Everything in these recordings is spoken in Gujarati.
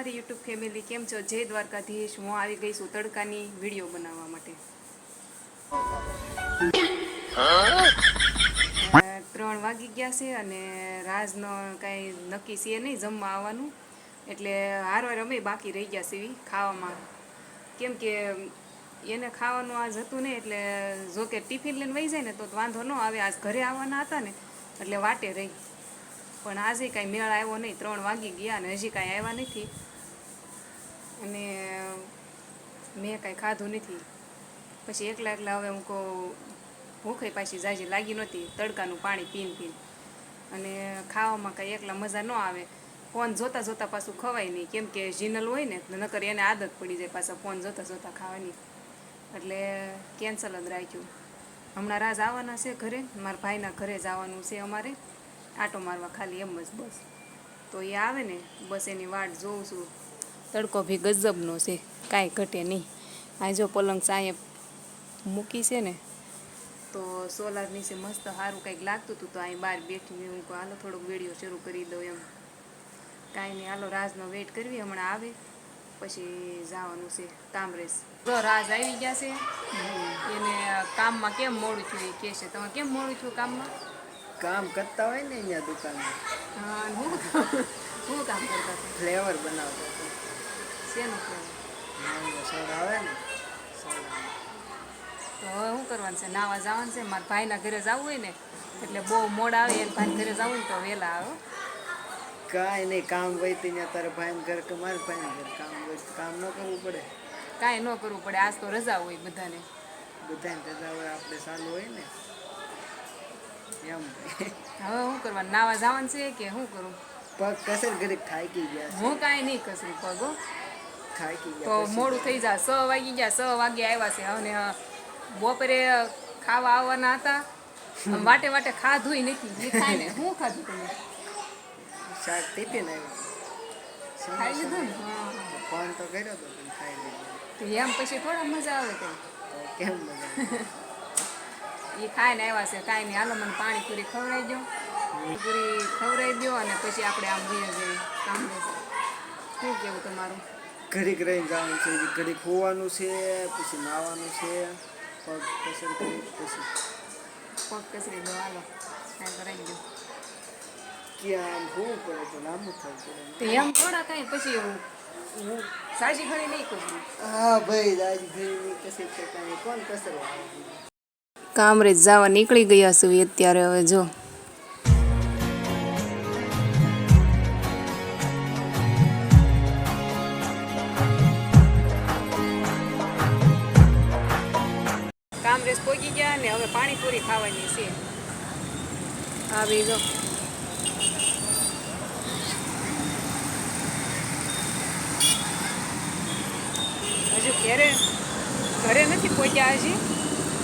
મારી યુટ્યુબ ફેમિલી કેમ છો? જય દ્વારકાધીશ. હું આવી ગઈ છું તડકાની વીડિયો બનાવવા માટે. ત્રણ વાગી ગયા છે અને રાજનો કાંઈ નક્કી છે નહીં જમવા આવવાનું. એટલે હારવાર અમે બાકી રહી ગયા છે ખાવામાં. કેમ કે એને ખાવાનું આજ હતું ને એટલે જો કે ટિફિન લઈને વહી જાય ને તો વાંધો ન આવે. આજ ઘરે આવવાના હતા ને એટલે વાટે રહી. પણ આજે કાંઈ મેળ આવ્યો નહીં. ત્રણ વાગી ગયા અને હજી કાંઈ આવ્યા નથી. અને મેં કાંઈ ખાધું નથી. પછી એકલા એકલા હવે હું કહું, ભૂખે પાછી જાજી લાગી નહોતી, તડકાનું પાણી પીન પીન. અને ખાવામાં કાંઈ એકલા મજા ન આવે. ફોન જોતાં જોતાં પાછું ખવાય નહીં. કેમ કે જીનલ હોય ને નકર એને આદત પડી જાય પાછા ફોન જોતા જોતાં ખાવાની. એટલે કેન્સલ જ રાખ્યું. હમણાં રાજ આવવાના છે ઘરે. મારા ભાઈના ઘરે જવાનું છે અમારે. આટો મારવા ખાલી એમ જ બસ. તો એ આવે ને, બસ એની વાટ જોઉં છું. તડકો ભી ગજબનો છે કાંઈ ઘટે નહીં. આ જો પલંગ સાંયે મૂકી છે ને તો સોલાર નીચે મસ્ત સારું કંઈક લાગતું હતું તો અહીં બહાર બેઠી હું હાલો થોડોક વીડિયો શરૂ કરી દઉં એમ. કાંઈ નહીં હાલો રાજનો વેઇટ કરવી હમણાં આવે. પછી જવાનું છે તામરેસ. તો રાજ આવી ગયા છે એને કામમાં કેમ મોડું થયું એ કહે છે. તમે કેમ મોડું થયું કામમાં? કામ કરતા હોય ને અહીંયા દુકાનમાં. હા હું કામ- હું કામ કરતા ફ્લેવર બનાવતો હતો. શેનું કહેવાય? નાનો આવે ને. તો હવે શું કરવાનું છે? નાવા જવાનું છે. મારા ભાઈના ઘરે જવું હોય ને એટલે બહુ મોડા આવે એને ભાઈ ઘરે જવું ને તો વહેલા આવે કાંઈ નહીં કામ હોય તો ત્યાં તારે ભાઈ ઘર કે મારે ભાઈ ઘર કામ હોય કામ ન કરવું પડે. કાંઈ ન કરવું પડે. આજ તો રજા હોય બધાને. બધાને રજા હોય આપણે ચાલુ હોય ને. એમ. હવે શું કરવાનું? નાવા જવાનું છે કે શું કરું? પગ કસર ઘરે થાકી ગયા હું કાંઈ નહીં કસરી પગ તો મોડું થઈ જાય. છ વાગી ગયા છ વાગે આવ્યા છે. અને બપોરે ખાવા આવવાના હતા. આમ વાટે વાટે ખાધું નથી. ખાઈને શું ખાધું તમે? શાક ટીપી ખાઈ લીધું ને? ફોન તો કર્યો તો ખાઈ લીધું. એમ પછી થોડા મજા આવે તો કેમ મજા એ ખાઈને આવ્યા છે. કાંઈ નહીં. હાલો મને પાણી પૂરી ખવડાવી દો પૂરી ખવડાવી દો અને પછી આપણે આમ જઈએ જઈએ કામ શું કેવું તમારું? ઘડીક રહીને જવાનું છે ઘડીક હોવાનું છે પછી નાવાનું છે પગ કસર કરી પછી. પગ કસરી દો હાલો કાંઈ કરાવી દો ક્યાં આમ હોવું પડે તો લાંબુ થાય છે. તો એમ થોડા કાંઈ પછી હું હું ઘણી નહીં કરું. હા ભાઈ સાજી ઘરની કસર કરતા કોણ કસર કામરેજ જવા નીકળી ગયા છું અત્યારે હવે જો. ને હવે પાણીપુરી ખાવાની છે. આવી જો. હજુ ઘરે ઘરે નથી પહોંચ્યા હજી.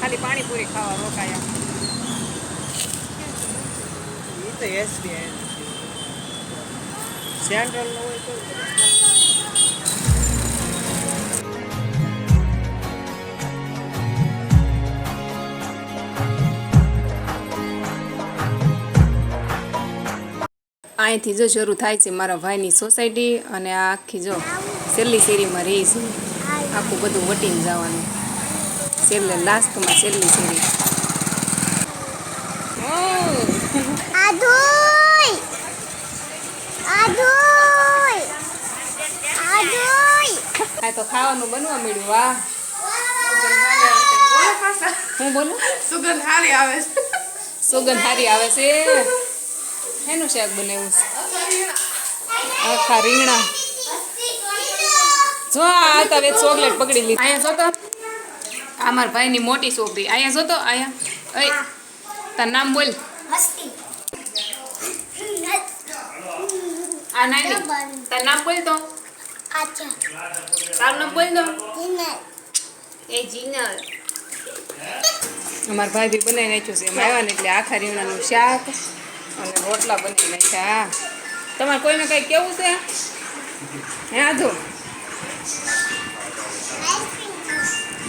ખાલી પાણીપુરી ખાવા રોકાયા. એ તો એસબીઆઈ સેન્ટ્રલ હોય તો અહીંથી જો શરૂ થાય છે મારા ભાઈની સોસાયટી અને આ આખી જો છેલ્લી શેરીમાં રહી છે. આખું બધું વટીને જવાનું. છેલ્લે લાસ્ટમાં છેલ્લી શેરી! તો ખાવાનું બનવા મળ્યું વાહ. હું બોલું? સુગંધ સારી આવે છે. સુગંધ સારી આવે છે. એનું શાક બનાવ્યું છે? આખા રીંગણા. જો આ વેચ ચોકલેટ પકડી લીધી. અહીંયા જોતો આ મારા ભાઈની મોટી છોકરી. અહીંયા જોતો અહીંયા અય તાર નામ બોલ. આ નાની. તાર નામ બોલ તો. તારું અમારા ભાઈ બી બનાવી નાખ્યું છે. એમ આવ્યા ને એટલે આખા રીંગણાનું શાક. અને રોટલા બની નાખ્યા તમારે કોઈને કંઈ કેવું છે? હે આધો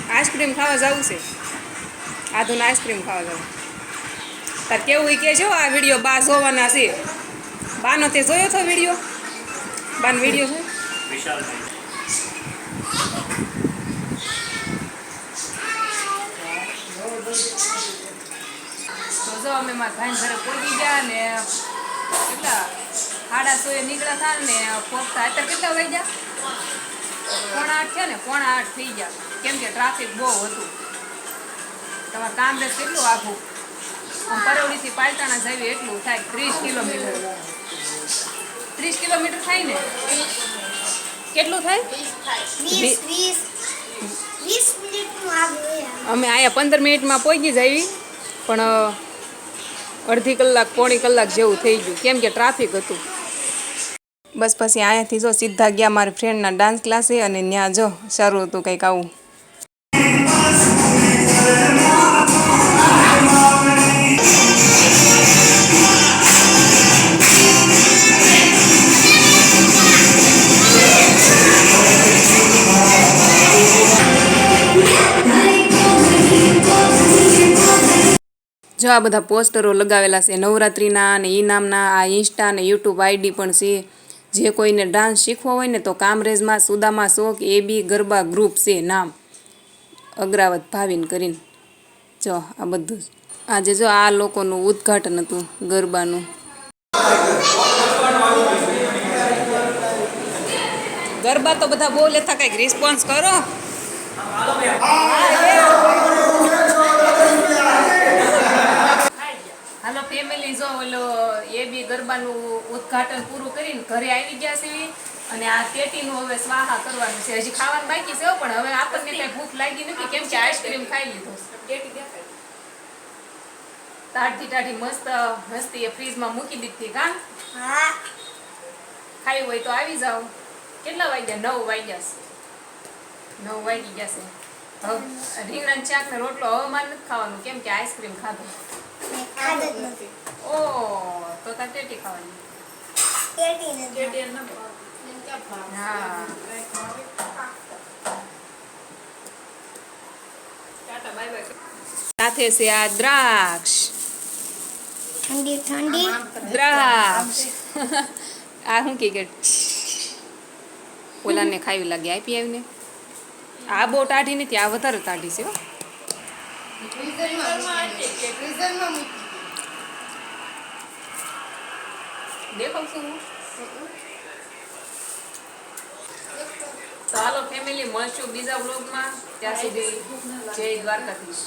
આઈસ્ક્રીમ ખાવા જવું છે? આધુને આઈસ્ક્રીમ ખાવા જવું. તાર કેવું ઈ કે છો આ વીડિયો બા જોવાના છે. બાનો તે જોયો તો વીડિયો? બાનો વીડિયો છે તો જો અમે મારા ભાઈ ઘરે પહોંચી ગયા ને કેટલા? સાડા સોએ નીકળ્યા હતા ને પહોંચતા અત્યારે કેટલા વાગ્યા પોણા આઠ છે ને પોણા આઠ થઈ ગયા. કેમ કે ટ્રાફિક બહુ હતું. તમારે કામરેજ કેટલું આખું પરવડીથી પાલતાણા જઈએ એટલું થાય ત્રીસ કિલોમીટર. ત્રીસ કિલોમીટર થાય ને? કેટલું થાય? અમે અહીંયા પંદર મિનિટમાં પહોંચી જઈએ પણ અડધી કલાક, પોણી કલાક જેવું થઈ ગયું. કેમ કે ટ્રાફિક હતું. બસ પછી અહીંયાથી જો સીધા ગયા મારા ફ્રેન્ડના ડાન્સ ક્લાસે અને ત્યાં જો સારું હતું કંઈક આવું. જો આ બધા પોસ્ટરો લગાવેલા છે, નવરાત્રિના અને ઈ નામના, આ ઇન્સ્ટા અને યુટ્યુબ આઈડી પણ છે. જે કોઈને ડાન્સ શીખવો હોય ને તો કામરેજમાં, સુદામા શોખ એ બી ગરબા ગ્રુપ છે નામ. અગ્રાવત ભાવિન કરીને. જો આ બધું આજે જો આ લોકોનું ઉદ્ઘાટન હતું, ગરબાનું. ગરબા તો બધા બહુ લેતા કંઈક રિસ્પોન્સ કરો. હાલો ફેમિલી જો ઓલો એ બી ગરબાનું ઉદ્ઘાટન પૂરું કરીને ઘરે આવી ગયા છે અને આ તેટીનું હવે સ્વાહા કરવાનું છે. હજી ખાવાનું બાકી છે પણ હવે આપણને કઈ ભૂખ લાગી નથી. કેમ કે આઈસ્ક્રીમ ખાઈ લીધો. ટાઢી ટાઢી મસ્ત મસ્તી એ ફ્રીજમાં મૂકી દીધી કા હા? ખાઈ હોય તો આવી જાઓ. કેટલા વાગ્યા? નવ વાગ્યા છે. નવ વાગી ગયા છે. રીંગણા ચાક ને રોટલો હવામાન મારે નથી ખાવાનું. કેમ કે આઈસ્ક્રીમ ખાધો. મેં ખાધું જ નથી ઓ તો તાર ટેટી ખાવાની પેટી નથી હા સાથે છે આ દ્રાક્ષ ઠંડી ઠંડી દ્રાક્ષ આ શું કે કે ઓલાને ખાવી લાગે આપી આવીને આ બહુ ટાઢી નથી આ વધારે ટાઢી છે હો. તો ફેમિલી મળશું બીજા બ્લોગમાં ત્યાં સુધી જય દ્વારકાધીશ.